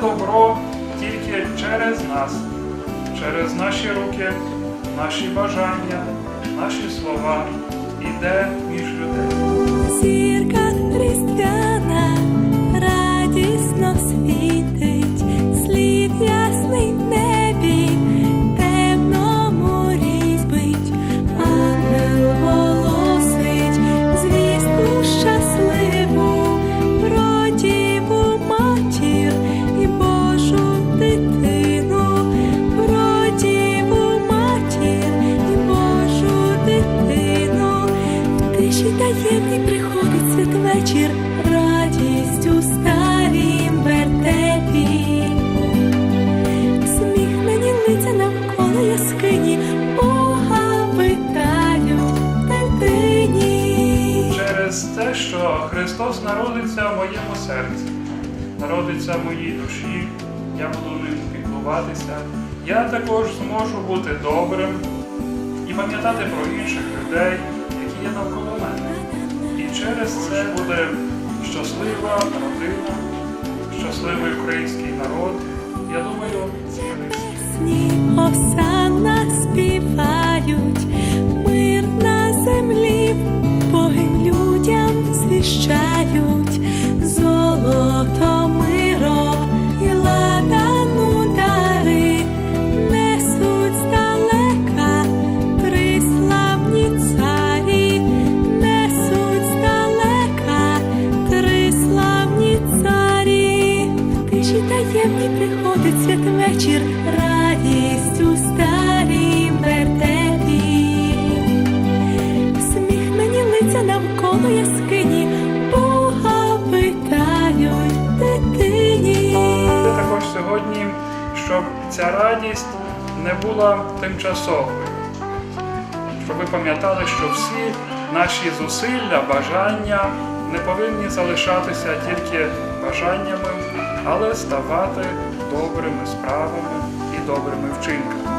добро тільки через нас, через наші руки, наші бажання, наші слова іде між людей. Святвечір, радість у старім вертепі. Сміхнені лиця навколо яскині, Бога витають дитині. Через те, що Христос народиться в моєму серці, народиться в моїй душі, я буду ним піклуватися, я також зможу бути добрим і пам'ятати про інших людей, які є навколо мене. Через це буде щаслива родина, щасливий український народ. Я думаю. Пісні Осанна співають, мир на землі, Богим людям звіщають, щоб ця радість не була тимчасовою. Щоб ви пам'ятали, що всі наші зусилля, бажання не повинні залишатися тільки бажаннями, але ставати добрими справами і добрими вчинками.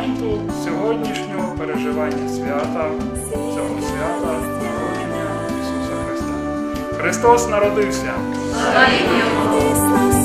Моменту сьогоднішнього переживання свята, цього свята народження Ісуса Христа. Христос народився! Радісно